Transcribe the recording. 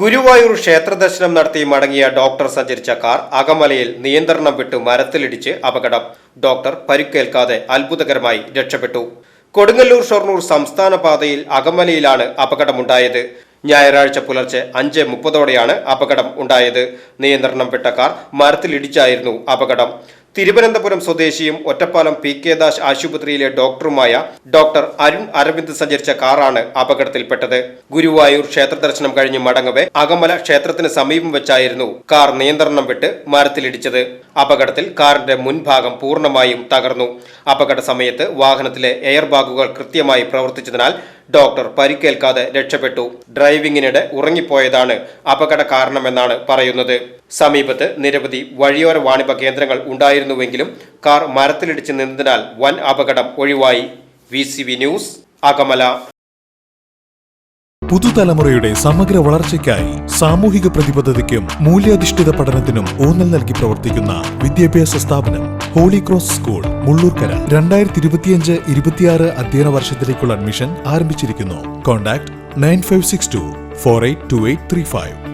ഗുരുവായൂർ ക്ഷേത്ര ദർശനം നടത്തി മടങ്ങിയ ഡോക്ടർ സഞ്ചരിച്ച കാർ അകമലയിൽ നിയന്ത്രണം വിട്ട് മരത്തിലിടിച്ച് അപകടം. ഡോക്ടർ പരുക്കേൽക്കാതെ അത്ഭുതകരമായി രക്ഷപ്പെട്ടു. കൊടുങ്ങല്ലൂർ ഷൊർണൂർ സംസ്ഥാന പാതയിൽ അകമലയിലാണ് അപകടമുണ്ടായത്. ഞായറാഴ്ച പുലർച്ചെ അഞ്ച് മുപ്പതോടെയാണ് അപകടം ഉണ്ടായത്. നിയന്ത്രണം വിട്ട കാർ മരത്തിലിടിച്ചായിരുന്നു അപകടം. തിരുവനന്തപുരം സ്വദേശിയും ഒറ്റപ്പാലം പി കെ ദാസ് ആശുപത്രിയിലെ ഡോക്ടറുമായ ഡോക്ടർ അരുൺ അരവിന്ദ് സഞ്ചരിച്ച കാറാണ് അപകടത്തിൽപ്പെട്ടത്. ഗുരുവായൂർ ക്ഷേത്ര ദർശനം കഴിഞ്ഞ് മടങ്ങവെ അകമല ക്ഷേത്രത്തിന് സമീപം വെച്ചായിരുന്നു കാർ നിയന്ത്രണം വിട്ട് മരത്തിലിടിച്ചത്. അപകടത്തിൽ കാറിന്റെ മുൻഭാഗം പൂർണമായും തകർന്നു. അപകട സമയത്ത് വാഹനത്തിലെ എയർ ബാഗുകൾ കൃത്യമായി പ്രവർത്തിച്ചതിനാൽ ഡോക്ടർ പരിക്കേൽക്കാതെ രക്ഷപ്പെട്ടു. ഡ്രൈവിംഗിനിടെ ഉറങ്ങിപ്പോയതാണ് അപകട കാരണമെന്നാണ് പറയുന്നത്. സമീപത്ത് നിരവധി വഴിയോര വാണിഭ കേന്ദ്രങ്ങൾ ഉണ്ടായിരുന്നുവെങ്കിലും കാർ മരത്തിലിടിച്ച് നിന്നതിനാൽ വൻ അപകടം ഒഴിവായി. V news Akamala. പുതുതലമുറയുടെ സമഗ്ര വളർച്ചയ്ക്കായി സാമൂഹിക പ്രതിബദ്ധതയ്ക്കും മൂല്യാധിഷ്ഠിത പഠനത്തിനും ഊന്നൽ നൽകി പ്രവർത്തിക്കുന്ന വിദ്യാഭ്യാസ സ്ഥാപനം ഹോളി ക്രോസ് സ്കൂൾ. മുള്ളൂർക്കര. രണ്ടായിരത്തി ഇരുപത്തിയഞ്ച് ഇരുപത്തിയാറ് അധ്യയന വർഷത്തിലേക്കുള്ള അഡ്മിഷൻ ആരംഭിച്ചിരിക്കുന്നു. Contact nine five six two four eight two eight three five